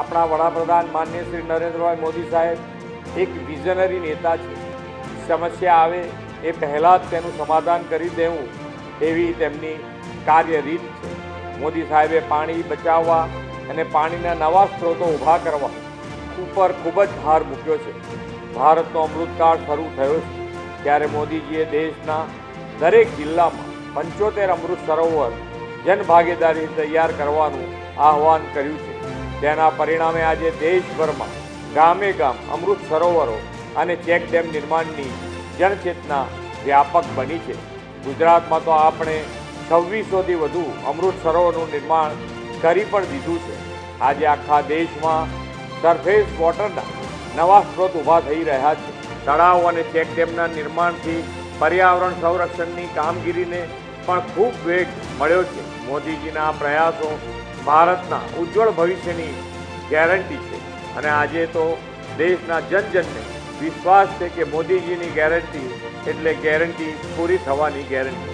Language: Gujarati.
આપણા વડાપ્રધાન માન્ય શ્રી નરેન્દ્રભાઈ મોદી સાહેબ એક વિઝનરી નેતા છે. સમસ્યા આવે એ પહેલાં જ તેનું સમાધાન કરી દેવું એવી તેમની કાર્ય રીત છે. મોદી સાહેબે પાણી બચાવવા અને પાણીના નવા સ્ત્રોતો ઊભા કરવા ઉપર ખૂબ જ ભાર મૂક્યો છે. ભારતનો અમૃતકાળ શરૂ થયો છે. ત્યારે મોદીજીએ દેશના દરેક જિલ્લામાં પંચોતેર અમૃત સરોવર જનભાગીદારી તૈયાર કરવાનું આહવાન કર્યું છે. તેના પરિણામે આજે દેશભરમાં ગામે ગામ અમૃત સરોવરો અને ચેક ડેમ નિર્માણની જનચેતના વ્યાપક બની છે. ગુજરાતમાં તો આપણે છવ્વીસોથી વધુ અમૃત સરોવરનું નિર્માણ કરી પણ દીધું છે. આજે આખા દેશમાં સરફેસ વોટરના નવા સ્ત્રોત ઊભા થઈ રહ્યા છે. તળાવ અને ચેક ડેમના નિર્માણથી પર્યાવરણ સંરક્ષણની કામગીરીને પણ ખૂબ વેગ મળ્યો છે. મોદીજીના પ્રયાસો ભારતના ઉજ્જવળ ભવિષ્યની ગેરંટી છે. અને આજે તો દેશના જનજનને વિશ્વાસ છે કે મોદીજીની ગેરંટી એટલે ગેરંટી પૂરી થવાની ગેરંટી.